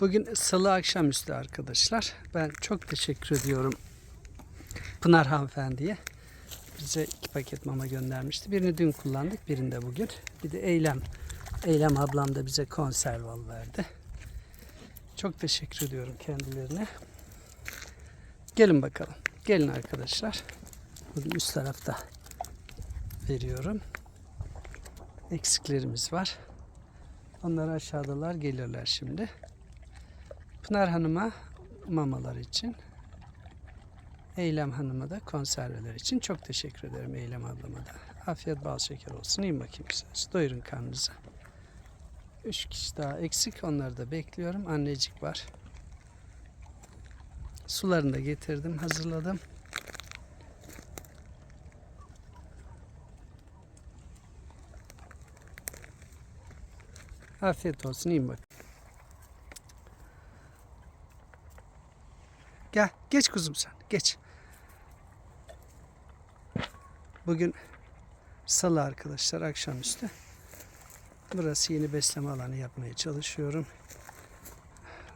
Bugün salı akşamüstü arkadaşlar. Ben çok teşekkür ediyorum Pınar hanımefendiye. Bize iki paket mama göndermişti. Birini dün kullandık, birini de bugün. Bir de Eylem. Eylem ablam da bize konserval verdi. Çok teşekkür ediyorum kendilerine. Gelin bakalım. Gelin arkadaşlar. Bugün üst tarafta veriyorum. Eksiklerimiz var. Onlar aşağıdalar gelirler şimdi. Pınar Hanım'a mamalar için. Eylem Hanım'a da konserveler için çok teşekkür ederim Eylem ablama da. Afiyet bal şeker olsun. İyi bakayım güzelce. Doyurun karnınızı. Üç kişi daha eksik. Onları da bekliyorum. Annecik var. Sularını da getirdim. Hazırladım. Afiyet olsun. İyi bak. Gel. Geç kuzum sen. Geç. Bugün salı arkadaşlar akşamüstü. Burası yeni besleme alanı yapmaya çalışıyorum.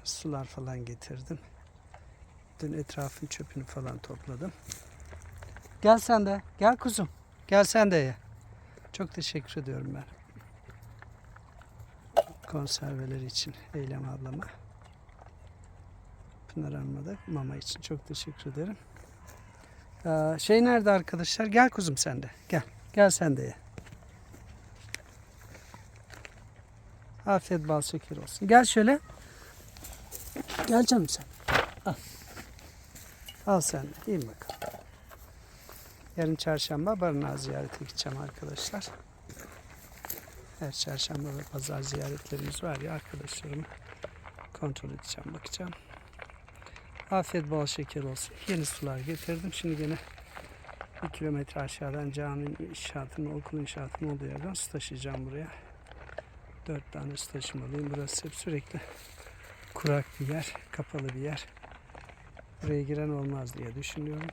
Sular falan getirdim. Dün etrafın çöpünü falan topladım. Gel sen de. Gel kuzum. Gel sen de ye. Çok teşekkür ediyorum ben. Konserveleri için Eylem ablama. Pınar Hanım'a da mama için çok teşekkür ederim. Ee, şey nerede arkadaşlar? Gel kuzum sen de. Gel. Gel sen de ye. Afiyet bal şeker olsun. Gel şöyle. Gel canım sen. Al. Al sen de. İyi bakalım. Yarın çarşamba barınağı ziyarete gideceğim arkadaşlar. Her çarşamba ve pazar ziyaretlerimiz var ya arkadaşlarımı kontrol edeceğim, bakacağım. Afiyet bal şeker olsun. Yeni sular getirdim. Şimdi gene bir kilometre aşağıdan caminin inşaatının, okul inşaatının olduğu yerden su taşıyacağım buraya. Dört tane su taşımalıyım. Burası hep sürekli kurak bir yer, kapalı bir yer. Buraya giren olmaz diye düşünüyorum.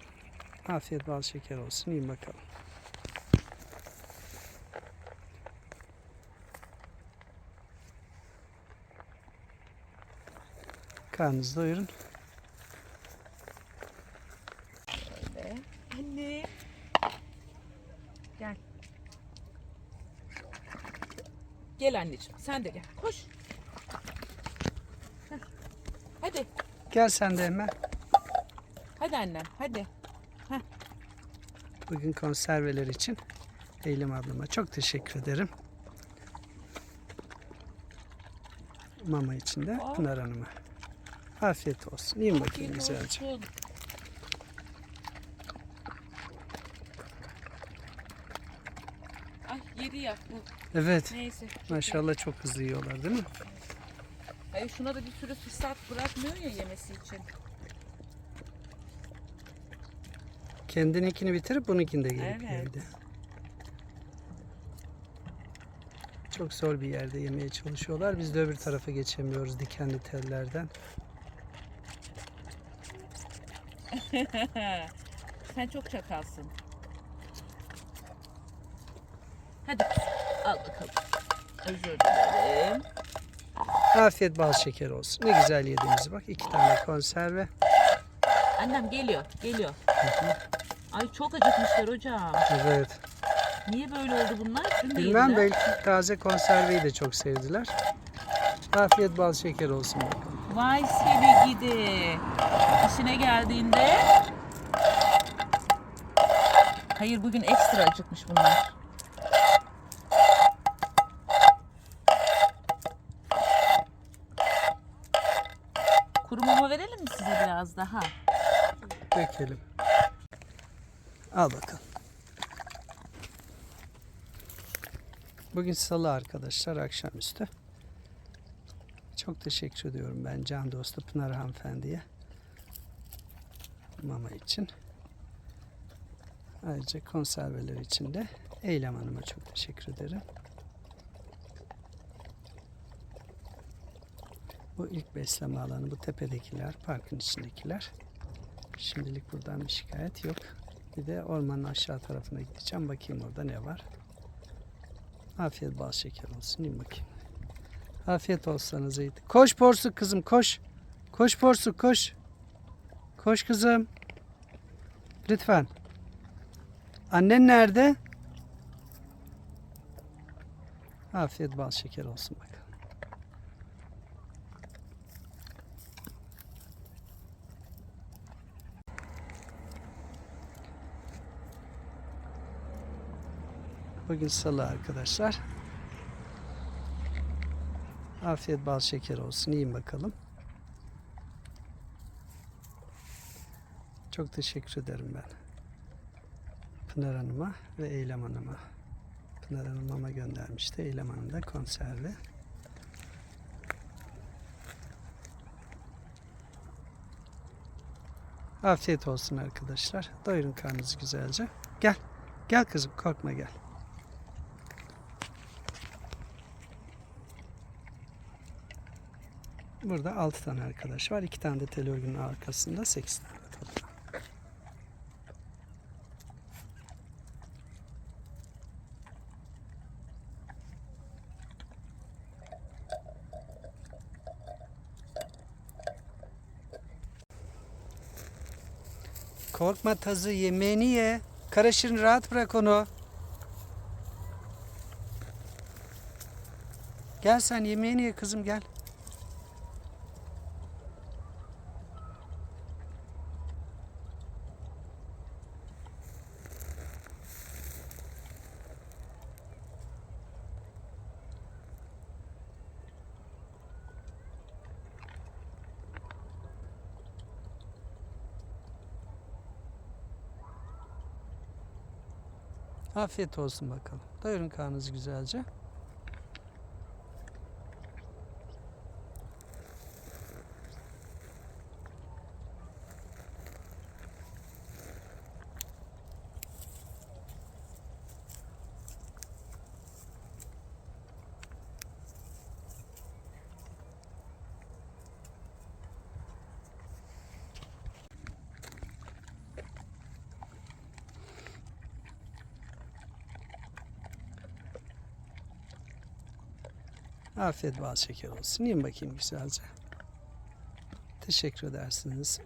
Afiyet bal şeker olsun. İyi bakalım. Karnınızı doyurun. Öyle. Anne. Gel. Gel anneciğim. Sen de gel. Koş. Heh. Hadi. Gel sen de hemen. Hadi annem. Hadi. Bugün konserveler için Eylem ablama çok teşekkür ederim. Mama için de. Pınar Hanım'a. Afiyet olsun. Yiyin bakayım güzelce. olsun. Ay yedi ya bu. Evet. Neyse. Maşallah çok hızlı yiyorlar değil mi? Hayır şuna da bir sürü fırsat bırakmıyor ya yemesi için. Kendininkini bitirip bununkini de gelip Evet. de. Çok zor bir yerde yemeye çalışıyorlar. Biz de öbür tarafa geçemiyoruz dikenli tellerden. Sen çok çakalsın. Hadi kızım, al bakalım. Özür dilerim. Afiyet bal şeker olsun. Ne güzel yediğimizi bak. iki tane konserve. Annem geliyor, geliyor. Ay çok acıkmışlar hocam. Evet. Niye böyle oldu bunlar? Dün de Bilmem yediler. belki taze konserveyi de çok sevdiler. Afiyet bal şeker olsun. Vay seni gidi. İşine geldiğinde... Hayır bugün ekstra acıkmış bunlar. Kuru mama verelim mi size biraz daha? Dökelim. Al bakalım. Bugün salı arkadaşlar akşamüstü. Çok teşekkür ediyorum ben can dostu Pınar hanımefendiye. Mama için. Ayrıca konserveler için de Eylem Hanım'a çok teşekkür ederim. Bu ilk besleme alanı bu tepedekiler, parkın içindekiler. Şimdilik buradan bir şikayet yok. Bir de ormanın aşağı tarafına gideceğim. Bakayım orada ne var. Afiyet bal şeker olsun. İyi bakayım. Afiyet sana Zeytin. Koş porsuk kızım koş. Koş porsuk koş. Koş kızım. Lütfen. Annen nerede? Afiyet bal şeker olsun bakalım. Bugün salı arkadaşlar. Afiyet bal şeker olsun. Yiyin bakalım. Çok teşekkür ederim ben. Pınar Hanım'a ve Eylem Hanım'a. Pınar Hanım mama göndermişti. Eylem Hanım da konserve. Afiyet olsun arkadaşlar. Doyurun karnınızı güzelce. Gel. Gel kızım korkma gel. Burada 6 tane arkadaş var. 2 tane de tel arkasında 8 tane. Korkma tazı yemeğini ye. Karaşırın rahat bırak onu. Gel sen yemeğini ye kızım gel. Afiyet olsun bakalım. Doyurun karnınızı güzelce. Afiyet bal şeker olsun. Yiyin bakayım güzelce. Teşekkür edersiniz.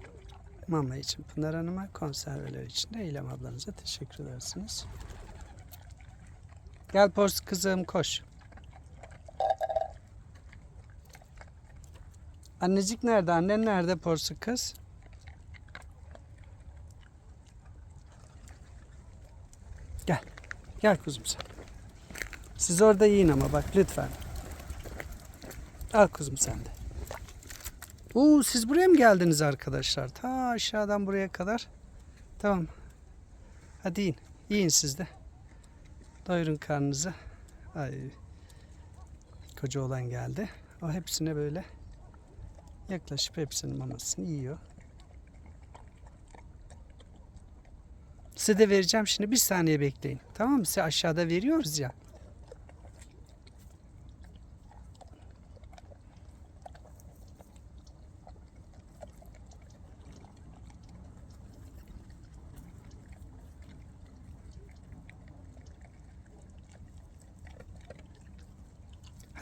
Mama için Pınar Hanım'a, konserveler için de Eylem ablanıza teşekkür edersiniz. Gel pors kızım koş. Annecik nerede? Annen nerede porsuk kız? Gel. Gel kuzum sen. Siz orada yiyin ama bak lütfen. Al kuzum sen de. Oo, siz buraya mı geldiniz arkadaşlar? Ta aşağıdan buraya kadar. Tamam. Hadi yiyin. Yiyin siz de. Doyurun karnınızı. Ay. Koca olan geldi. O hepsine böyle yaklaşıp hepsinin mamasını yiyor. Size de vereceğim şimdi. Bir saniye bekleyin. Tamam mı? Size aşağıda veriyoruz ya.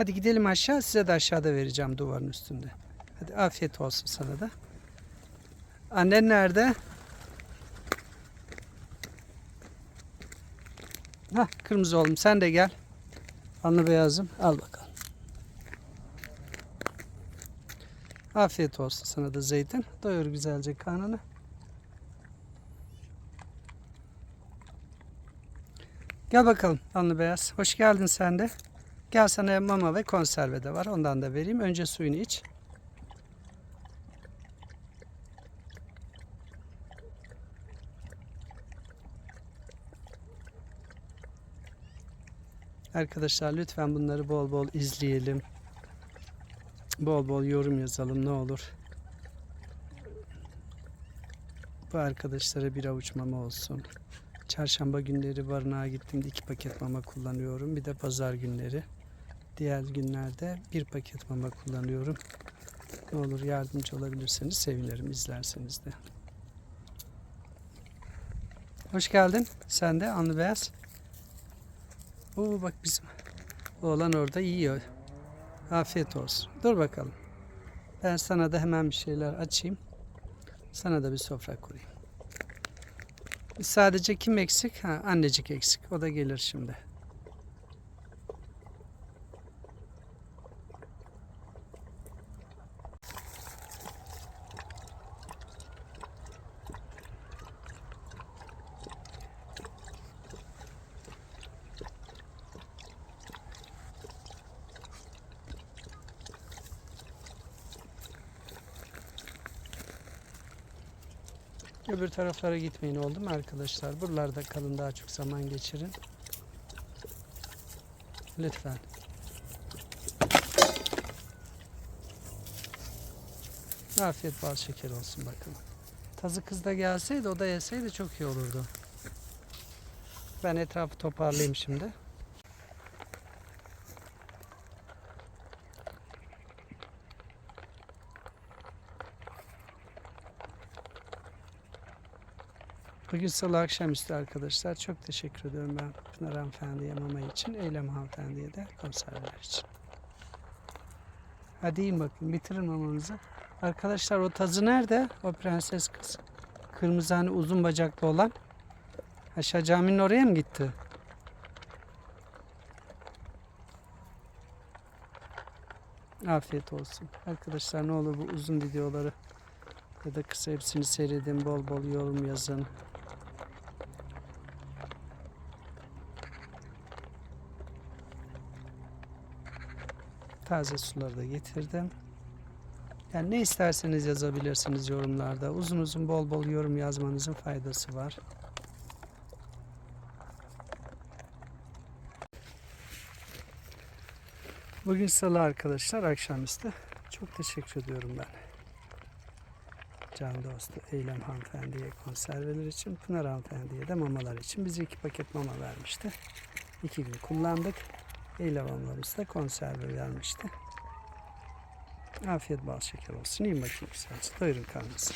Hadi gidelim aşağı. Size de aşağıda vereceğim duvarın üstünde. Hadi afiyet olsun sana da. Annen nerede? Hah kırmızı oğlum sen de gel. Alnı beyazım. Al bakalım. Afiyet olsun sana da zeytin. Doyur güzelce karnını. Gel bakalım alnı beyaz. Hoş geldin sen de. Gel sana mama ve konserve de var. Ondan da vereyim. Önce suyunu iç. Arkadaşlar lütfen bunları bol bol izleyelim. Bol bol yorum yazalım ne olur. Bu arkadaşlara bir avuç mama olsun. Çarşamba günleri barınağa gittiğimde iki paket mama kullanıyorum. Bir de pazar günleri. Diğer günlerde bir paket mama kullanıyorum. Ne olur yardımcı olabilirseniz sevinirim izlerseniz de. Hoş geldin. Sen de Anlı Beyaz. Oo bak bizim oğlan orada yiyor. Afiyet olsun. Dur bakalım. Ben sana da hemen bir şeyler açayım. Sana da bir sofra kurayım. Sadece kim eksik? Ha, annecik eksik. O da gelir şimdi. Öbür taraflara gitmeyin oldu mu arkadaşlar? Buralarda kalın daha çok zaman geçirin. Lütfen. Afiyet bal şeker olsun bakalım. Tazı kız da gelseydi o da yeseydi çok iyi olurdu. Ben etrafı toparlayayım şimdi. Bugün salı akşamüstü arkadaşlar. Çok teşekkür ediyorum ben Pınar Hanımefendi'ye mama için. Eylem Hanımefendi'ye de konserveler için. Hadi yiyin bakın bitirin mamanızı. Arkadaşlar o tazı nerede? O prenses kız. Kırmızı hani uzun bacaklı olan. Aşağı caminin oraya mı gitti? Afiyet olsun. Arkadaşlar ne olur bu uzun videoları ya da kısa hepsini seyredin. Bol bol yorum yazın. Taze suları da getirdim. Yani ne isterseniz yazabilirsiniz yorumlarda. Uzun uzun bol bol yorum yazmanızın faydası var. Bugün salı arkadaşlar akşamüstü. Çok teşekkür ediyorum ben. Can dostu Eylem hanımefendiye konserveler için, Pınar hanımefendiye de mamalar için. Bize iki paket mama vermişti. İki gün kullandık. Eylem ablamız da konserve vermişti. Afiyet bal şeker olsun. Yiyin bakayım güzelce. Doyurun karnınızı.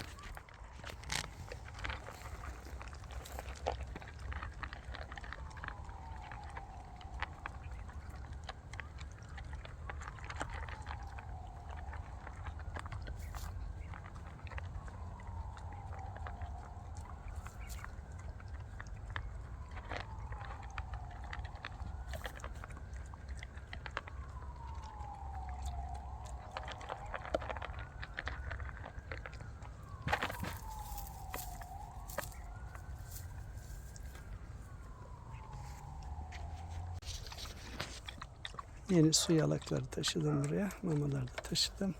Yeni su yalakları taşıdım buraya. Mamaları da taşıdım.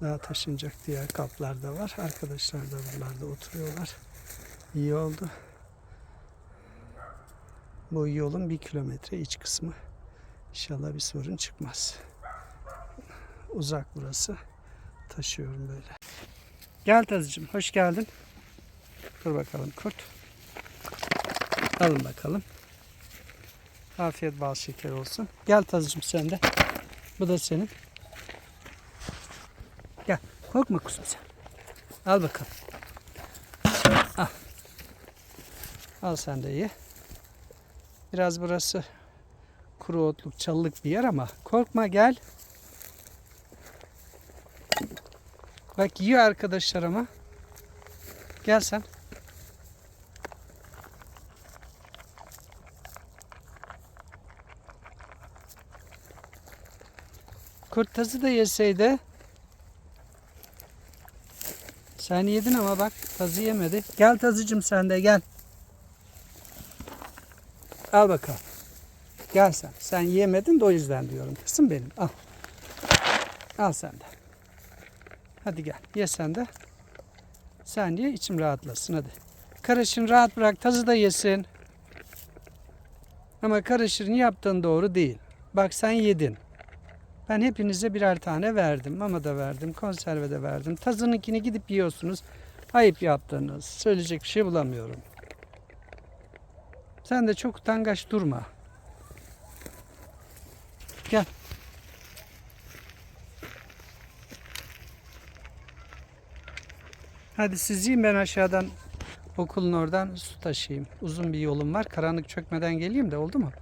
Daha taşınacak diğer kaplar da var. Arkadaşlar da buralarda oturuyorlar. İyi oldu. Bu yolun bir kilometre iç kısmı. İnşallah bir sorun çıkmaz. Uzak burası. Taşıyorum böyle. Gel tazıcığım. Hoş geldin. Dur bakalım kurt. Alın bakalım. Afiyet bal şeker olsun. Gel tazıcığım sen de. Bu da senin. Gel. Korkma kuzum sen. Al bakalım. Al. Al sen de ye. Biraz burası kuru otluk, çalılık bir yer ama korkma gel. Bak yiyor arkadaşlar ama. Gel sen. Kurt tazı da yeseydi. Sen yedin ama bak tazı yemedi. Gel tazıcım sen de gel. Al bakalım. Gel sen. Sen yemedin de o yüzden diyorum. Kızım benim. Al. Al sen de. Hadi gel. Ye sen de. Sen ye içim rahatlasın hadi. Karışın rahat bırak. Tazı da yesin. Ama karışırın yaptığın doğru değil. Bak sen yedin. Ben hepinize birer tane verdim. Mama da verdim. Konserve de verdim. Tazınınkini gidip yiyorsunuz. Ayıp yaptınız. Söyleyecek bir şey bulamıyorum. Sen de çok utangaç durma. Gel. Hadi siz yiyin ben aşağıdan okulun oradan su taşıyayım. Uzun bir yolum var. Karanlık çökmeden geleyim de oldu mu?